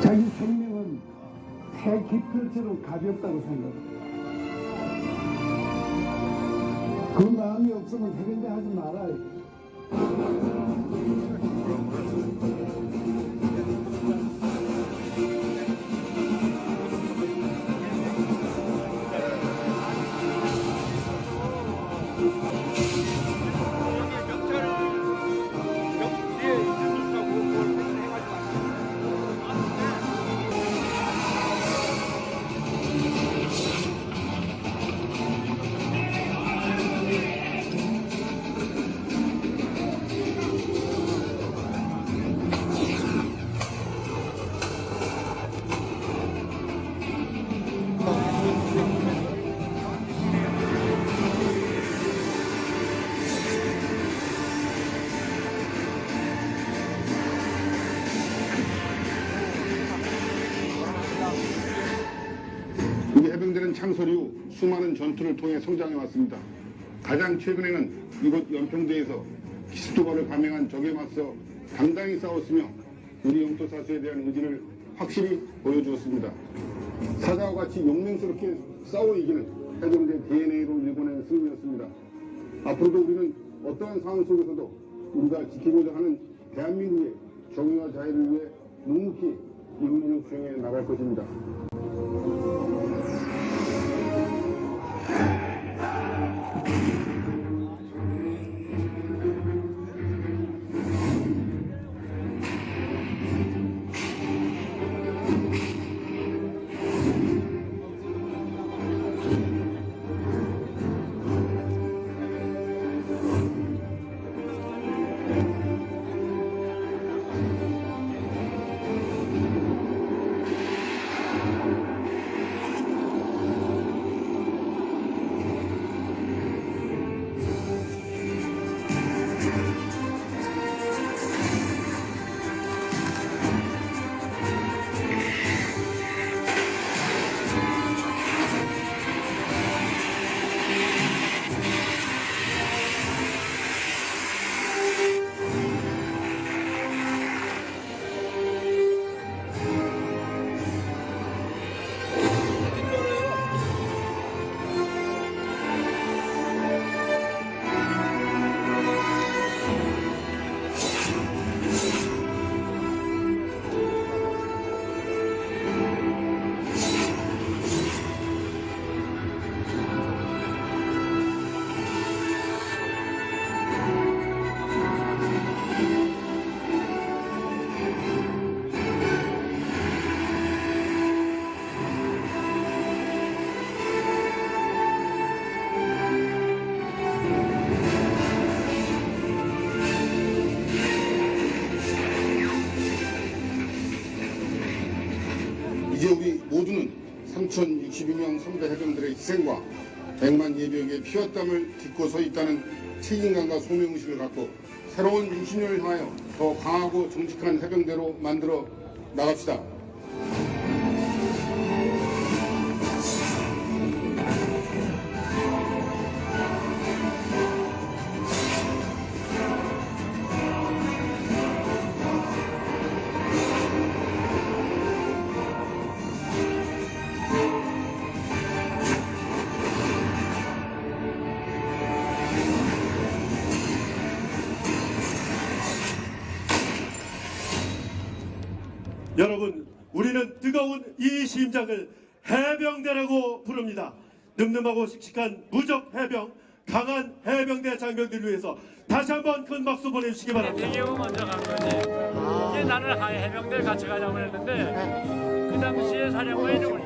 자기 생명은 새 깃털처럼 가볍다고 생각해그 마음이 없으면 해변대 하지 말아요. 전투를 통해 성장해 왔습니다. 가장 최근에는 이곳 연평도에서 기습도발을 감행한 적에 맞서 당당히 싸웠으며 우리 영토 사수에 대한 의지를 확실히 보여주었습니다. 사자와 같이 용맹스럽게 싸워 이기는 해병대 DNA로 일궈낸 승리였습니다. 앞으로도 우리는 어떠한 상황 속에서도 우리가 지키고자 하는 대한민국의 정의와 자유를 위해 묵묵히 임무를 수행해 나갈 것입니다. 3,062명 선배 해병들의 희생과 100만 예병의 피와 땀을 딛고 서 있다는 책임감과 소명의식을 갖고 새로운 60년을 향하여 더 강하고 정직한 해병대로 만들어 나갑시다. 이 심장을 해병대라고 부릅니다. 늠름하고 씩씩한 무적 해병, 강한 해병대 장병들을 위해서 다시 한번 큰 박수 보내주시기 바랍니다. 대기업 먼저 간 거지. 이제 나는 하- 해병대를 같이 가자고 했는데 그 당시에 사령관이 그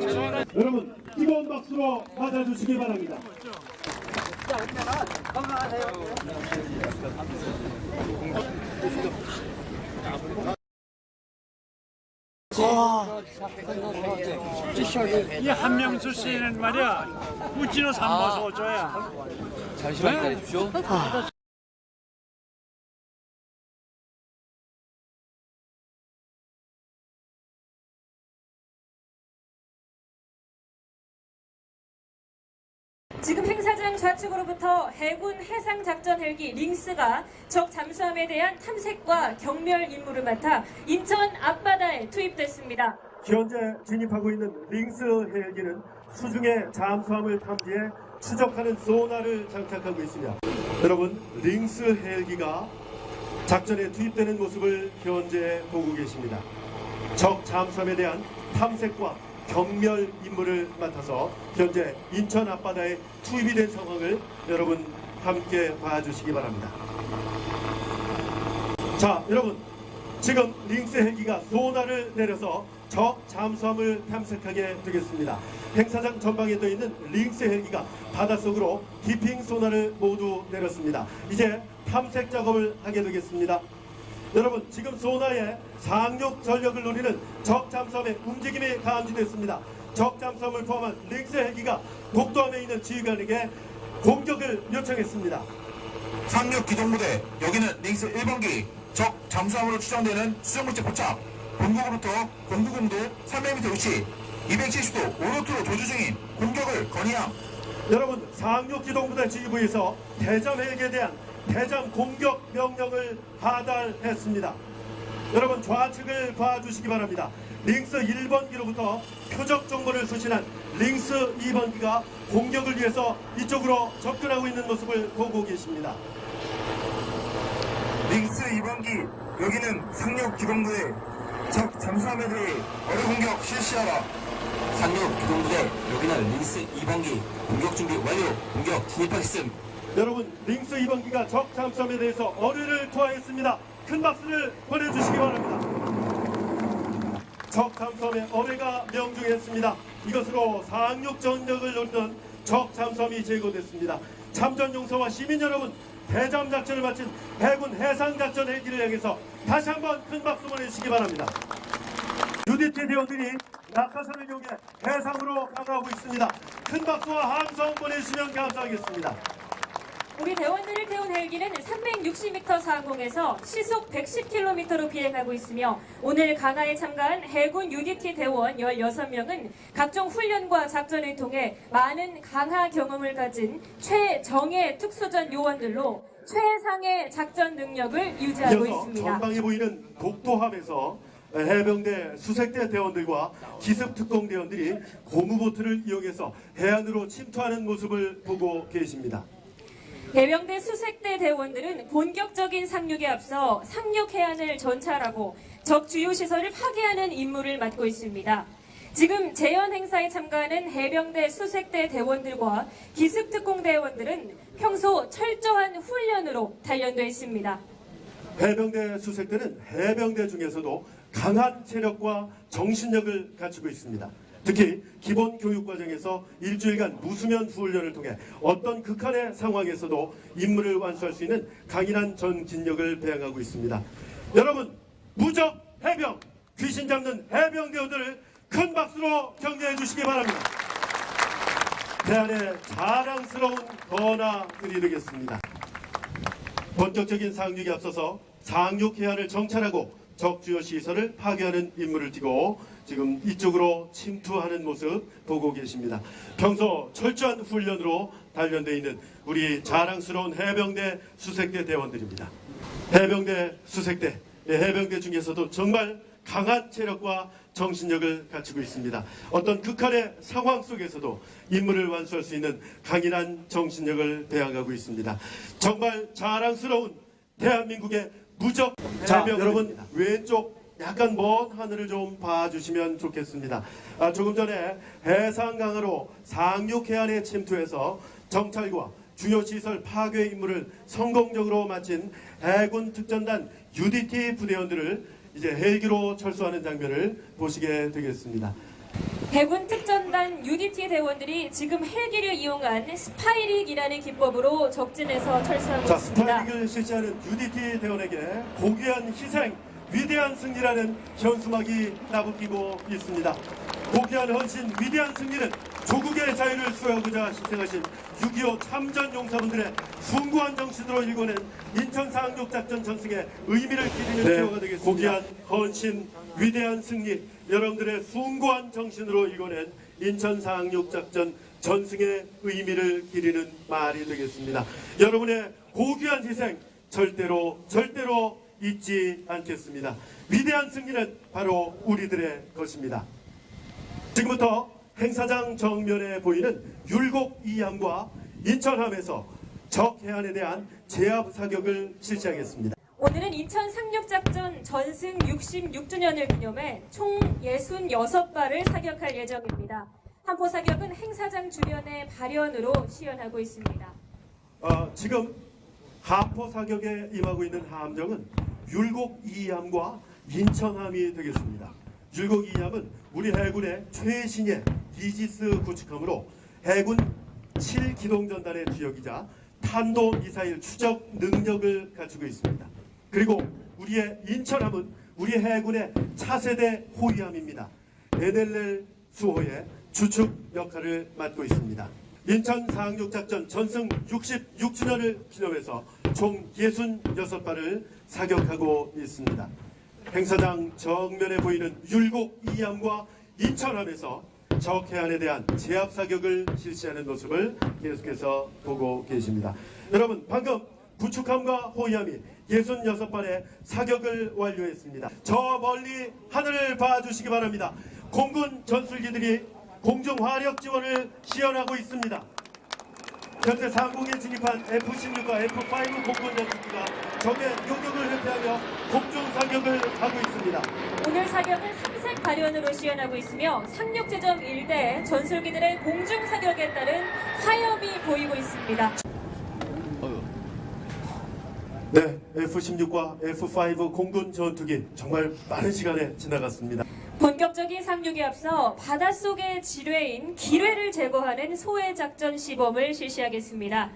최소한 여러분, 뜨거운 박수로 맞아주시기 바랍니다. 이 한명수 씨는 말이야 우찌노 삼보서 어쩌야. 잠시만 기다리십시오. 지금 행사장 좌측으로부터 해군 해상 작전 헬기 링스가 적 잠수함에 대한 탐색과 경멸 임무를 맡아 인천 앞바다에 투입됐습니다. 현재 진입하고 있는 링스 헬기는 수중의 잠수함을 탐지해 추적하는 소나를 장착하고 있으며 여러분 링스 헬기가 작전에 투입되는 모습을 현재 보고 계십니다. 적 잠수함에 대한 탐색과 경멸 임무를 맡아서 현재 인천 앞바다에 투입이 된 상황을 여러분 함께 봐주시기 바랍니다. 자, 여러분 지금 링스 헬기가 소나를 내려서 적 잠수함을 탐색하게 되겠습니다. 행사장 전방에 떠 있는 링스 헬기가 바닷속으로 디핑 소나를 모두 내렸습니다. 이제 탐색 작업을 하게 되겠습니다. 여러분 지금 소나의 상륙 전력을 노리는 적 잠수함의 움직임이 감지됐습니다. 적 잠수함을 포함한 링스 헬기가 독도함에 있는 지휘관에게 공격을 요청했습니다. 상륙 기동부대 여기는 링스 1번기 적 잠수함으로 추정되는 수정물체 포착 본국으로부터 공구공도 300m 위치 270도 오로트로 조주 중인 공격을 건의함 여러분 상륙 기동부대 지휘부에서 대잠 헬기에 대한 대잠 공격 명령을 하달했습니다. 여러분 좌측을 봐주시기 바랍니다. 링스 1번기로부터 표적 정보를 수신한 링스 2번기가 공격을 위해서 이쪽으로 접근하고 있는 모습을 보고 계십니다. 링스 2번기 여기는 상륙 기동부대 적 잠수함에 대해 어뢰 공격 실시하라 상륙 기동부대 여기는 링스 2번기 공격 준비 완료 공격 진입하겠음 여러분 링스 2번기가 적 잠수함에 대해서 어뢰를 투하했습니다. 큰 박수를 보내주시기 바랍니다. 적 잠수함에 어뢰가 명중했습니다. 이것으로 상륙 전력을 노리던 적 잠수함이 제거됐습니다. 참전 용사와 시민 여러분 대잠 작전을 마친 해군 해상 작전 헬기를 향해서 다시 한번 큰 박수 보내주시기 바랍니다. UDT 대원들이 낙하산을 이용해 해상으로 강화하고 있습니다. 큰 박수와 함성 보내주시면 감사하겠습니다. 우리 대원들을 태운 헬기는 360m 상공에서 시속 110km로 비행하고 있으며 오늘 강화에 참가한 해군 UDT 대원 16명은 각종 훈련과 작전을 통해 많은 강화 경험을 가진 최정예 특수전 요원들로 최상의 작전 능력을 유지하고 이어서 있습니다. 전방에 보이는 독도함에서 해병대 수색대 대원들과 기습 특공 대원들이 고무보트를 이용해서 해안으로 침투하는 모습을 보고 계십니다. 해병대 수색대 대원들은 본격적인 상륙에 앞서 상륙 해안을 전찰하고 적 주요 시설을 파괴하는 임무를 맡고 있습니다. 지금 재연 행사에 참가하는 해병대 수색대 대원들과 기습특공 대원들은 평소 철저한 훈련으로 단련되어 있습니다. 해병대 수색대는 해병대 중에서도 강한 체력과 정신력을 갖추고 있습니다. 특히 기본 교육 과정에서 일주일간 무수면 훈련을 통해 어떤 극한의 상황에서도 임무를 완수할 수 있는 강인한 전진력을 배양하고 있습니다. 여러분 무적 해병 귀신 잡는 해병대원들을 큰 박수로 격려해 주시기 바랍니다. 대한의 자랑스러운 건화 드리겠습니다. 본격적인 상륙에 앞서서 상륙 해안을 정찰하고 적 주요 시설을 파괴하는 임무를 띠고 지금 이쪽으로 침투하는 모습 보고 계십니다. 평소 철저한 훈련으로 단련되어 있는 우리 자랑스러운 해병대 수색대 대원들입니다. 해병대 수색대 예, 해병대 중에서도 정말 강한 체력과 정신력을 갖추고 있습니다. 어떤 극한의 상황 속에서도 임무를 완수할 수 있는 강인한 정신력을 배양하고 있습니다. 정말 자랑스러운 대한민국의 무적 자, 여러분 왼쪽 약간 먼 하늘을 좀 봐주시면 좋겠습니다. 아, 조금 전에 해상 강으로 상륙 해안에 침투해서 정찰과 주요 시설 파괴 임무를 성공적으로 마친 해군 특전단 UDT 부대원들을 이제 헬기로 철수하는 장면을 보시게 되겠습니다. 해군 특전단 UDT 대원들이 지금 헬기를 이용한 스파이릭이라는 기법으로 적진에서 철수하고 자, 있습니다. 스파이릭을 실시하는 UDT 대원에게 고귀한 희생, 위대한 승리라는 현수막이 나부끼고 있습니다. 고귀한 헌신, 위대한 승리는 조국의 자유를 수호하고자 희생하신 6.25 참전 용사분들의 숭고한 정신으로 일궈낸 인천 상륙 작전 전승의 의미를 기리는 기호가 되겠습니다. 고귀한 헌신, 위대한 승리, 여러분들의 숭고한 정신으로 일궈낸 인천 상륙 작전 전승의 의미를 기리는 말이 되겠습니다. 여러분의 고귀한 희생 절대로 절대로 잊지 않겠습니다. 위대한 승리는 바로 우리들의 것입니다. 지금부터 행사장 정면에 보이는 율곡 이함과 인천함에서 적 해안에 대한 제압 사격을 실시하겠습니다. 오늘은 인천 상륙작전 전승 66주년을 기념해 총 66발을 사격할 예정입니다. 한포 사격은 행사장 주변의 발연으로 시연하고 있습니다. 어, 지금 하포 사격에 임하고 있는 함정은 율곡 이함과 인천함이 되겠습니다. 율곡 이함은 우리 해군의 최신의 이지스 구축함으로 해군 7기동전단의 주역이자 탄도 미사일 추적 능력을 갖추고 있습니다. 그리고 우리의 인천함은 우리 해군의 차세대 호위함입니다. NLL 수호의 주축 역할을 맡고 있습니다. 인천 상륙작전 전승 66주년을 기념해서 총 66발을 사격하고 있습니다. 행사장 정면에 보이는 율곡 이함과 인천함에서 적 해안에 대한 제압 사격을 실시하는 모습을 계속해서 보고 계십니다. 여러분 방금 부축함과 호위함이 66발의 사격을 완료했습니다. 저 멀리 하늘을 봐주시기 바랍니다. 공군 전술기들이 공중 화력 지원을 시연하고 있습니다. 현재 상공에 진입한 F-16과 F-5 공군 전투기가 적의 요격을 회피하며 공중 사격을 하고 있습니다. 오늘 사격은 삼색 발연으로 시연하고 있으며 상륙 지점 일대에 전술기들의 공중 사격에 따른 화염이 보이고 있습니다. 네, F-16과 F-5 공군 전투기 정말 빠른 시간에 지나갔습니다. 본격적인 상륙에 앞서 바닷속의 지뢰인 기뢰를 제거하는 소해 작전 시범을 실시하겠습니다.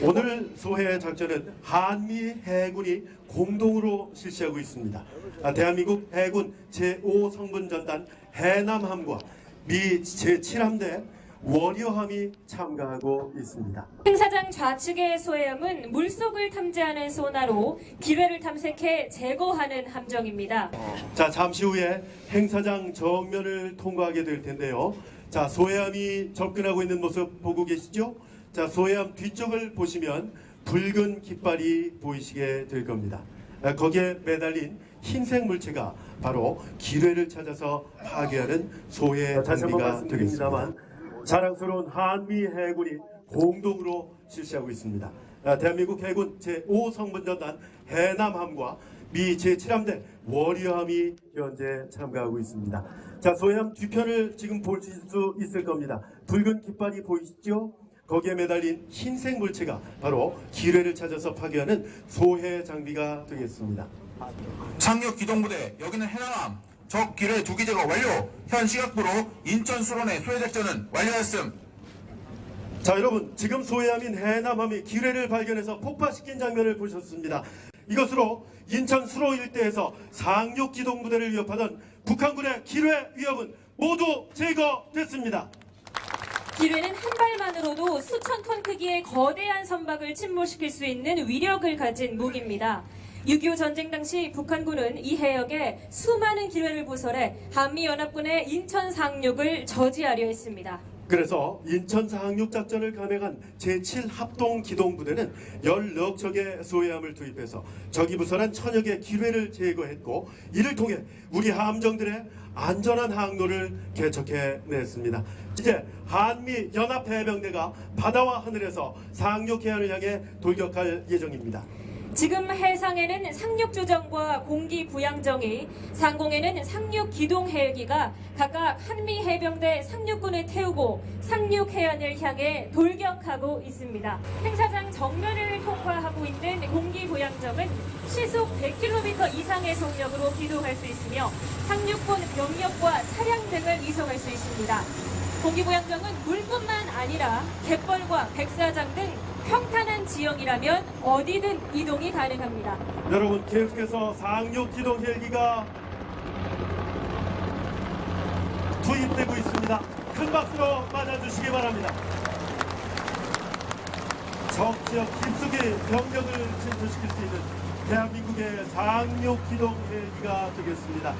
오늘 소해 작전은 한미 해군이 공동으로 실시하고 있습니다. 아, 대한민국 해군 제5성분전단 해남함과 미 제7함대 워리어함이 참가하고 있습니다. 행사장 좌측의 소해함은 물속을 탐지하는 소나로 기뢰를 탐색해 제거하는 함정입니다. 자, 잠시 후에 행사장 정면을 통과하게 될 텐데요. 자, 소해함이 접근하고 있는 모습 보고 계시죠? 자, 소해함 뒤쪽을 보시면 붉은 깃발이 보이시게 될 겁니다. 아, 거기에 매달린 흰색 물체가 바로 기뢰를 찾아서 파괴하는 소해 장비가 되겠습니다. 자랑스러운 한미 해군이 공동으로 실시하고 있습니다. 아, 대한민국 해군 제5성분전단 해남함과 미 제7함대 워리어함이 현재 참가하고 있습니다. 자, 소해함 뒤편을 지금 보실 수 있을 겁니다. 붉은 깃발이 보이시죠? 거기에 매달린 흰색 물체가 바로 기뢰를 찾아서 파괴하는 소해 장비가 되겠습니다. 상륙 기동부대 여기는 해남함 적 기뢰 두기 제거 완료 현 시각부로 인천 수론의 소해 작전은 완료했음 자 여러분 지금 소해함인 해남함이 기뢰를 발견해서 폭파시킨 장면을 보셨습니다. 이것으로 인천 수로 일대에서 상륙 기동 부대를 위협하던 북한군의 기뢰 위협은 모두 제거됐습니다. 기뢰는 한 발만으로도 수천 톤 크기의 거대한 선박을 침몰시킬 수 있는 위력을 가진 무기입니다. 6.25 전쟁 당시 북한군은 이 해역에 수많은 기뢰를 부설해 한미연합군의 인천 상륙을 저지하려 했습니다. 그래서 인천 상륙 작전을 감행한 제7합동 기동부대는 16척의 소해함을 투입해서 적이 부설한 천여 개 기뢰를 제거했고 이를 통해 우리 함정들의 안전한 항로를 개척해냈습니다. 이제 한미 연합 해병대가 바다와 하늘에서 상륙 해안을 향해 돌격할 예정입니다. 지금 해상에는 상륙조정과 공기부양정이, 상공에는 상륙기동 헬기가 각각 한미 해병대 상륙군을 태우고 상륙해안을 향해 돌격하고 있습니다. 행사장 정면을 통과하고 있는 공기부양정은 시속 100km 이상의 속력으로 기동할 수 있으며 상륙군 병력과 차량 등을 이송할 수 있습니다. 공기부양정은 물뿐만 아니라 갯벌과 백사장 등 평탄한 지형이라면 어디든 이동이 가능합니다. 여러분 계속해서 상륙 기동 헬기가 투입되고 있습니다. 큰 박수로 맞아주시기 바랍니다. 적 지역 깊숙이 병력을 침투시킬 수 있는 대한민국의 상륙 기동 헬기가 되겠습니다.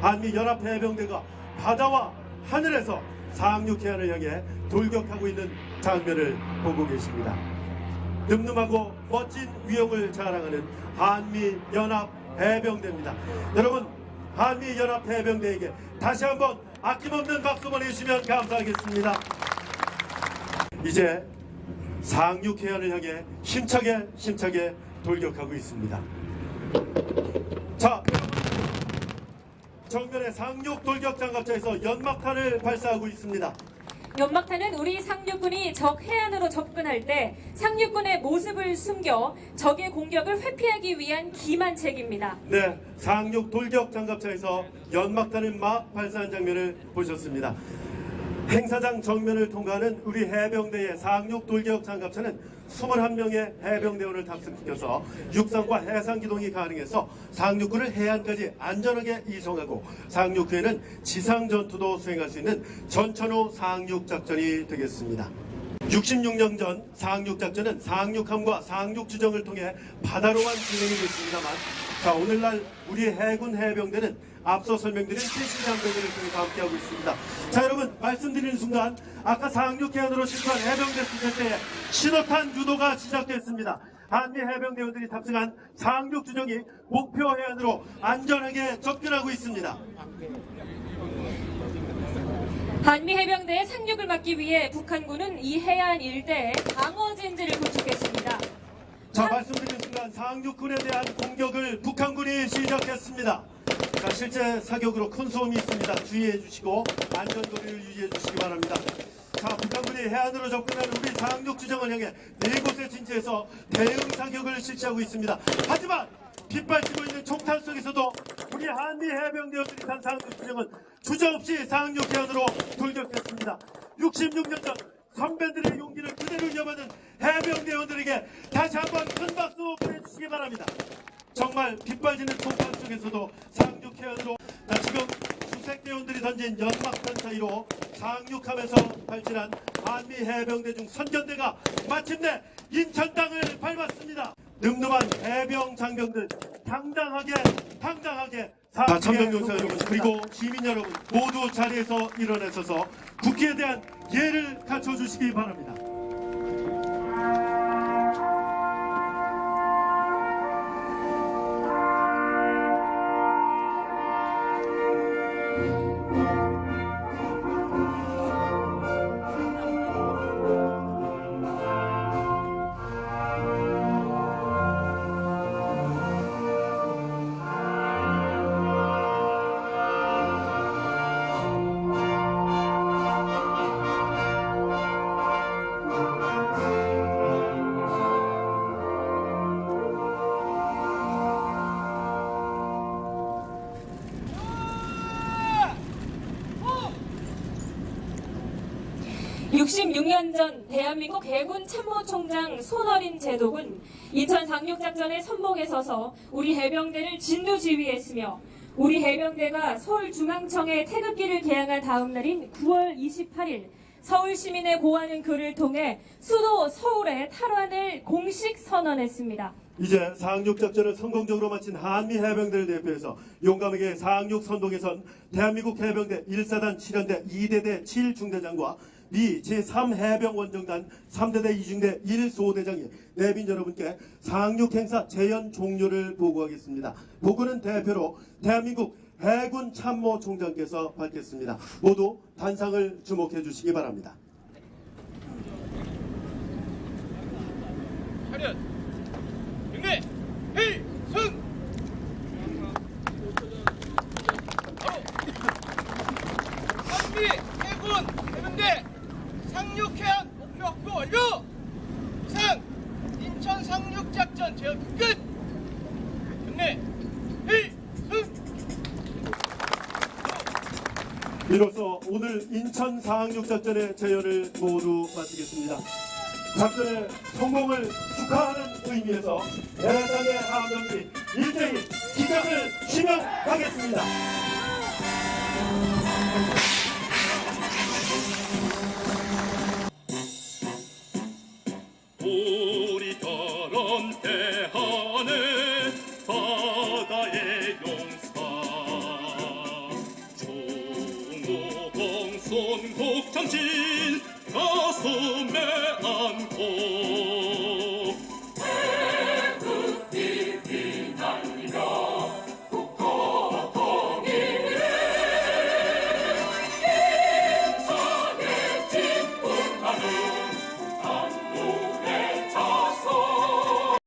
한미 연합 해병대가 바다와 하늘에서 상륙 해안을 향해 돌격하고 있는 장면을 보고 계십니다. 늠름하고 멋진 위용을 자랑하는 한미 연합 해병대입니다. 여러분 한미 연합 해병대에게 다시 한번 아낌없는 박수 보내주시면 감사하겠습니다. 이제 상륙 해안을 향해 힘차게 힘차게 돌격하고 있습니다. 자, 정면에 상륙 돌격 장갑차에서 연막탄을 발사하고 있습니다. 연막탄은 우리 상륙군이 적 해안으로 접근할 때 상륙군의 모습을 숨겨 적의 공격을 회피하기 위한 기만책입니다. 네, 상륙 돌격 장갑차에서 연막탄을 막 발사한 장면을 보셨습니다. 행사장 정면을 통과하는 우리 해병대의 상륙 돌격 장갑차는 21명의 해병대원을 탑승시켜서 육상과 해상 기동이 가능해서 상륙군을 해안까지 안전하게 이송하고 상륙 후에는 지상 전투도 수행할 수 있는 전천후 상륙 작전이 되겠습니다. 66년 전 상륙 작전은 상륙함과 상륙 주정을 통해 바다로만 진행이 됐습니다만 자 오늘날 우리 해군 해병대는 앞서 설명드린 최신 장비들을 통해서 함께하고 있습니다. 자 여러분 말씀드리는 순간 아까 상륙 해안으로 실수한 해병대 수색 때에 신호탄 유도가 시작됐습니다. 한미 해병대원들이 탑승한 상륙 주정이 목표 해안으로 안전하게 접근하고 있습니다. 한미 해병대의 상륙을 막기 위해 북한군은 이 해안 일대에 방어 진지를 구축했습니다. 자 말씀드린 순간 상륙군에 대한 공격을 북한군이 시작했습니다. 자 실제 사격으로 큰 소음이 있습니다. 주의해 주시고 안전거리를 유지해 주시기 바랍니다. 자 북한군이 해안으로 접근하는 우리 상륙 주정을 향해 네 곳에 진지해서 대응 사격을 실시하고 있습니다. 하지만 빗발치고 있는 총탄 속에서도 우리 한미 해병대원들이 탄 상륙 주정은 주저없이 상륙 해안으로 돌격했습니다. 66년 전 선배들의 용기를 그대로 이어받은 해병대원들에게 다시 한번 큰 박수 보내주시기 바랍니다. 정말 빗발지는 총탄 속에서도 상륙 해안으로 자, 지금 수색대원들이 던진 연막탄 사이로 상륙하면서 발진한 한미 해병대 중 선전대가 마침내 인천 땅을 밟았습니다. 늠름한 해병 장병들 당당하게 당당하게 자, 참병용사 여러분 그리고 시민 여러분 모두 자리에서 일어나셔서 국기에 대한 예를 갖춰주시기 바랍니다. 육십육 년전 대한민국 해군 참모총장 손어린 제독은 인천 상륙작전의 선봉에 서서 우리 해병대를 진두지휘했으며 우리 해병대가 서울중앙청에 태극기를 개항한 다음 날인 9월 28일 서울 시민의 고하는 글을 통해 수도 서울의 탈환을 공식 선언했습니다. 이제 상륙 작전을 성공적으로 마친 한미 해병대를 대표해서 용감하게 상륙 선동에 선 대한민국 해병대 1사단 7연대 2대대 7중대장과 미 제3해병원정단 3대대 2중대 1소대장이 내빈 여러분께 상륙 행사 재연 종료를 보고하겠습니다. 보고는 대표로 대한민국 해군 참모총장께서 받겠습니다. 모두 단상을 주목해 주시기 바랍니다. 차렷 경례 필승 바로 한미 해군 해병대 상륙해안 목표 확보 완료 상 인천 상륙작전 제어 끝 경례 필승 이로써 오늘 인천 상륙 작전의 재연을 모두 마치겠습니다. 작전의 성공을 축하하는 의미에서 대장의 함정들이 일대일 기장을 지명하겠습니다.